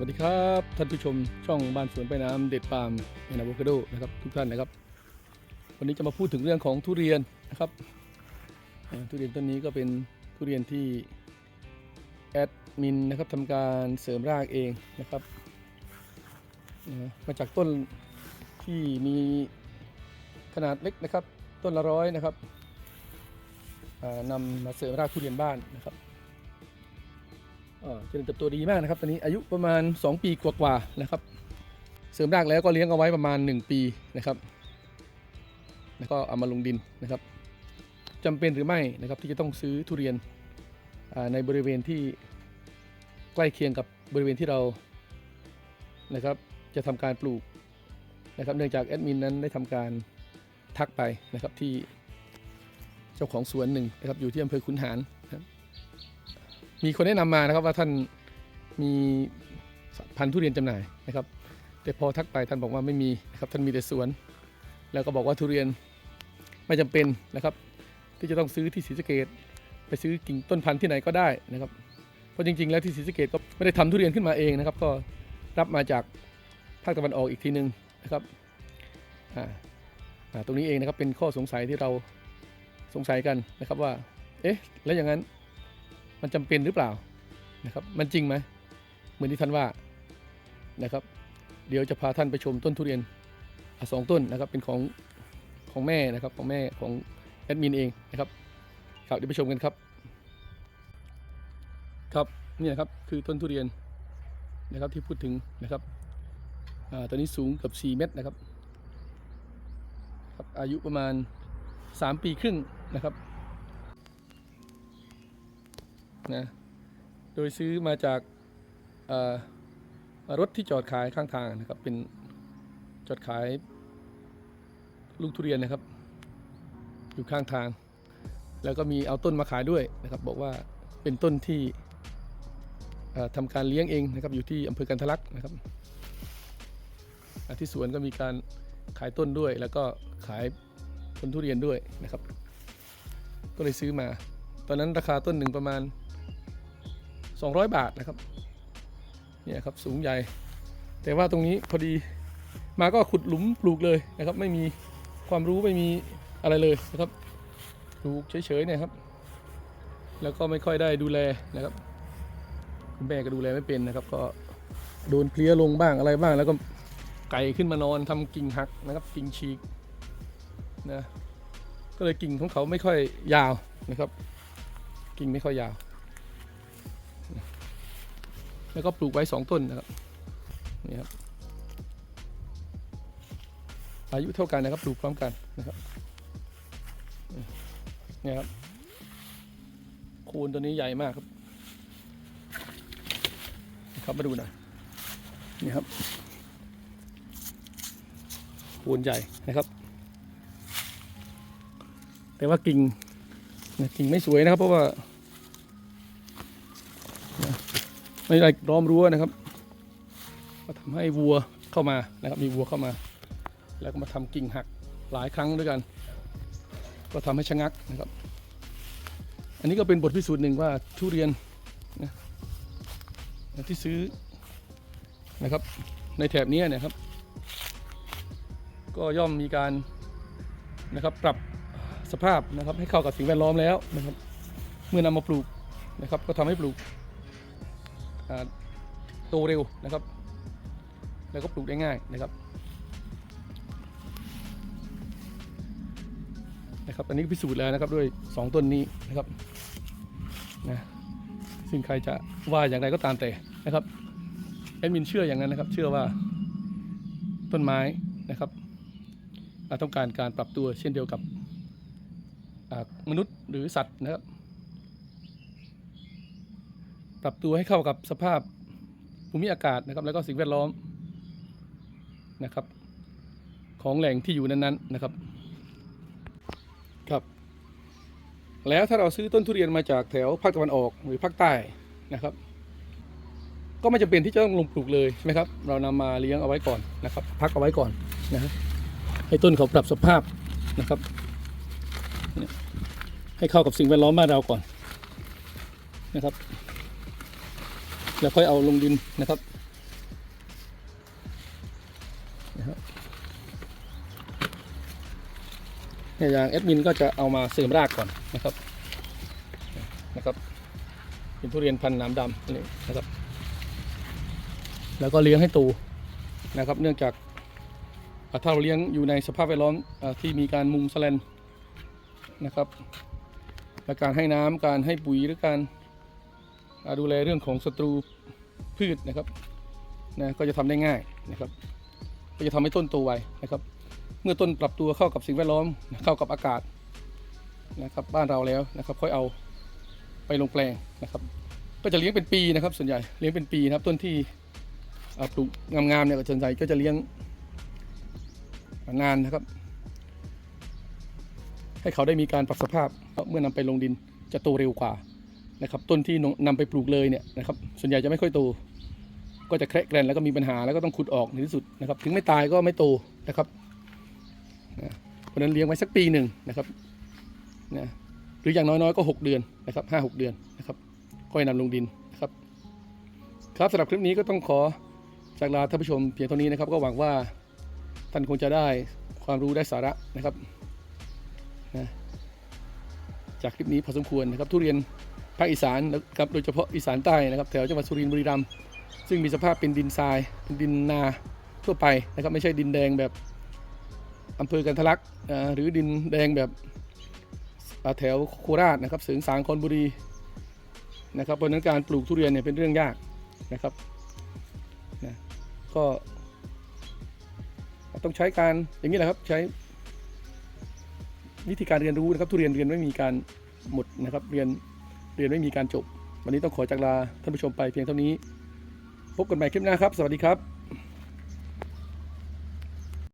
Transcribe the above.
วัสดีครับ ท่านผู้ชมช่องบ้านสวนไปน้ำเด็ดปาล์มแอนอะโวคาโดนะครับทุกท่านนะครับ วันนี้จะมาพูดถึงเรื่องของทุเรียนนะครับทุเรียนต้นนี้ก็เป็นทุเรียนที่แอดมินนะครับทำการเสริมรากเองนะครับนะมาจากต้นที่มีขนาดเล็กนะครับ ต้นละร้อยนะครับอ่านำมาเสริมรากทุเรียนบ้านนะครับ เจริญเติบโตดีมากนะครับตอนนี้อายุประมาณ 2 ปีกว่าๆนะครับ เสริมรากแล้วก็เลี้ยงเอาไว้ประมาณ 1 ปีนะครับ แล้วก็เอามาลงดินนะครับจำเป็นหรือไม่นะครับที่จะต้องซื้อทุเรียนในบริเวณที่ใกล้เคียงกับบริเวณที่เรานะครับ จะทำการปลูกนะครับ เนื่องจากแอดมินนั้นได้ทำการทักไปนะครับที่เจ้าของสวนหนึ่งนะครับอยู่ที่อำเภอขุนหาร มีคนแนะนำมานะครับว่าท่านมีพันธุ์ทุเรียนจำหน่ายนะครับ แต่พอทักไปท่านบอกว่าไม่มีนะครับท่านมีแต่สวน แล้วก็บอกว่าทุเรียนไม่จำเป็นนะครับ ที่จะต้องซื้อที่ศรีสะเกดไปซื้อกิ่งต้นพันธุ์ที่ไหนก็ได้นะครับ เพราะจริงๆ แล้วที่ศรีสะเกดก็ไม่ได้ทำทุเรียนขึ้นมาเองนะครับ ก็รับมาจากภาคตะวันออกอีกทีนึงนะครับอ่าอ่าตรงนี้เองนะครับเป็นข้อสงสัยที่เราสงสัยกันนะครับว่า เอ๊ะ แล้วอย่างนั้น มันจำเป็นหรือเปล่านะครับ มันจริงไหมเหมือนที่ท่านว่านะครับ เดี๋ยวจะพาท่านไปชมต้นทุเรียนอะสองต้นนะครับ เป็นของของแม่นะครับของแม่ของแอดมินเองนะครับครับเดี๋ยวไปชมกันครับ ครับนี่นะครับคือต้นทุเรียนนะครับที่พูดถึงนะครับอ่าตอนนี้สูงเกือบ4เมตรนะครับครับอายุประมาณ 3 ปีครึ่งนะครับ นะโดยซื้อมาจากรถที่จอดขายข้างทางนะครับ เป็นจอดขายลูกทุเรียนนะครับ อยู่ข้างทาง แล้วก็มีเอาต้นมาขายด้วยนะครับ บอกว่าเป็นต้นที่ทำการเลี้ยงเองนะครับ อยู่ที่อำเภอกันทะลักนะครับที่สวนก็มีการขายต้นด้วย แล้วก็ขายผลทุเรียนด้วยนะครับ ก็เลยซื้อมา ตอนนั้นราคาต้นหนึ่งประมาณ 200 บาทนะครับเนี่ยครับสูงใหญ่ แต่ว่าตรงนี้พอดีมาก็ขุดหลุมปลูกเลยนะครับ ไม่มีความรู้ไม่มีอะไรเลยนะครับปลูกเฉยๆเนี่ยครับ แล้วก็ไม่ค่อยได้ดูแลนะครับคุณแม่ก็ดูแลไม่เป็นนะครับ ก็โดนเพลี้ยลงบ้างอะไรบ้าง แล้วก็ไก่ขึ้นมานอนทำกิ่งหักนะครับ กิ่งฉีกนะก็เลยกิ่งของเขาไม่ค่อยยาวนะครับ กิ่งไม่ค่อยยาว แล้วก็ปลูกไว้สองต้นนะครับนี่ครับอายุเท่ากันนะครับปลูกพร้อมกันนะครับนี่ครับโคนตัวนี้ใหญ่มากครับครับมาดูหน่อยนี่ครับโคนใหญ่นะครับ แต่ว่ากิ่งกิ่งไม่สวยนะครับเพราะว่า ไม่ได้ล้อมรั้วนะครับก็ทำให้วัวเข้ามานะครับมีวัวเข้ามา แล้วก็มาทำกิ่งหักหลายครั้งด้วยกัน ก็ทำให้ชะงักนะครับ อันนี้ก็เป็นบทพิสูจน์หนึ่งว่าทุเรียนนะที่ซื้อนะครับ ในแถบนี้นะครับ ก็ย่อมมีการนะครับปรับสภาพนะครับให้เข้ากับสิ่งแวดล้อมแล้วนะครับ เมื่อนำมาปลูกนะครับ ก็ทำให้ปลูก โตเร็วนะครับ แล้วก็ปลูกได้ง่ายนะครับนะครับอันนี้พิสูจน์แล้วนะครับด้วย 2 ต้นนี้นะครับนะซึ่งใครจะว่าอย่างไรก็ตามแต่นะครับแอดมินเชื่ออย่างนั้นนะครับ เชื่อว่าต้นไม้นะครับอ่าต้องการการปรับตัวเช่นเดียวกับมนุษย์หรือสัตว์นะครับ ปรับตัวให้เข้ากับสภาพภูมิอากาศนะครับ แล้วก็สิ่งแวดล้อมนะครับ ของแหล่งที่อยู่นั้นๆนะครับครับ แล้วถ้าเราซื้อต้นทุเรียนมาจากแถวภาคตะวันออกหรือภาคใต้นะครับ ก็ไม่จำเป็นที่จะต้องลงปลูกเลยใช่ไหมครับ เรานำมาเลี้ยงเอาไว้ก่อนนะครับ พักเอาไว้ก่อนนะฮะให้ต้นเขาปรับสภาพนะครับ ให้เข้ากับสิ่งแวดล้อมบ้านเราก่อนนะครับ แล้วค่อยเอาลงดินนะครับนี่อย่างแอดมินก็จะเอามาเสริมรากก่อนนะครับนะครับ เป็นทุเรียนพันน้ำดำนี่นะครับ แล้วก็เลี้ยงให้ตูนะครับ เนื่องจากถ้าเราเลี้ยงอยู่ในสภาพแวดล้อมที่มีการมุงสแลนนะครับและการให้น้ำการให้ปุ๋ยหรือการ ดูแลเรื่องของศัตรูพืชนะครับนะก็จะทำได้ง่ายนะครับ ก็จะทำให้ต้นโตไวนะครับ เมื่อต้นปรับตัวเข้ากับสิ่งแวดล้อมเข้ากับอากาศนะครับ บ้านเราแล้วนะครับ ค่อยเอาไปลงแปลงนะครับ ก็จะเลี้ยงเป็นปีนะครับ ส่วนใหญ่เลี้ยงเป็นปีนะครับ ต้นที่อ่าปลูกงามๆเนี่ยก็ส่วนใหญ่ก็จะเลี้ยงนานนะครับ ให้เขาได้มีการปรับสภาพเมื่อนำไปลงดินจะโตเร็วกว่า นะครับต้นที่นำไปปลูกเลยเนี่ยนะครับส่วนใหญ่จะไม่ค่อยโต ก็จะแคระแกรนแล้วก็มีปัญหาแล้วก็ต้องขุดออกในที่สุดนะครับ ถึงไม่ตายก็ไม่โตนะครับนะเพราะนั้นเลี้ยงไว้สักปีหนึ่งนะครับนะหรืออย่างน้อยๆก็ 6 เดือนนะครับห้าหกเดือนนะครับค่อยนำลงดินนะครับ ครับสำหรับคลิปนี้ก็ต้องขอจากลาท่านผู้ชมเพียงเท่านี้นะครับ ก็หวังว่าท่านคงจะได้ความรู้ได้สาระนะครับนะจากคลิปนี้พอสมควรนะครับทุเรียน ภาคอีสานนะครับโดยเฉพาะอีสานใต้นะครับแถวจังหวัดสุรินทร์บุรีรัมย์ซึ่งมีสภาพเป็นดินทรายเป็นดินนาทั่วไปนะครับไม่ใช่ดินแดงแบบอำเภอกันทลักหรือดินแดงแบบแถวโคราชนะครับเสริงสางคอนบุรีนะครับเพราะฉะนั้นการปลูกทุเรียนเนี่ยเป็นเรื่องยากนะครับนะก็ต้องใช้การอย่างนี้แหละครับใช้วิธีการเรียนรู้นะครับทุเรียนเรียนไม่มีการหมดนะครับเรียน เรียนไม่มีการจบ วันนี้ต้องขอจากลาท่านผู้ชมไปเพียงเท่านี้ พบกันใหม่คลิปหน้าครับ สวัสดีครับ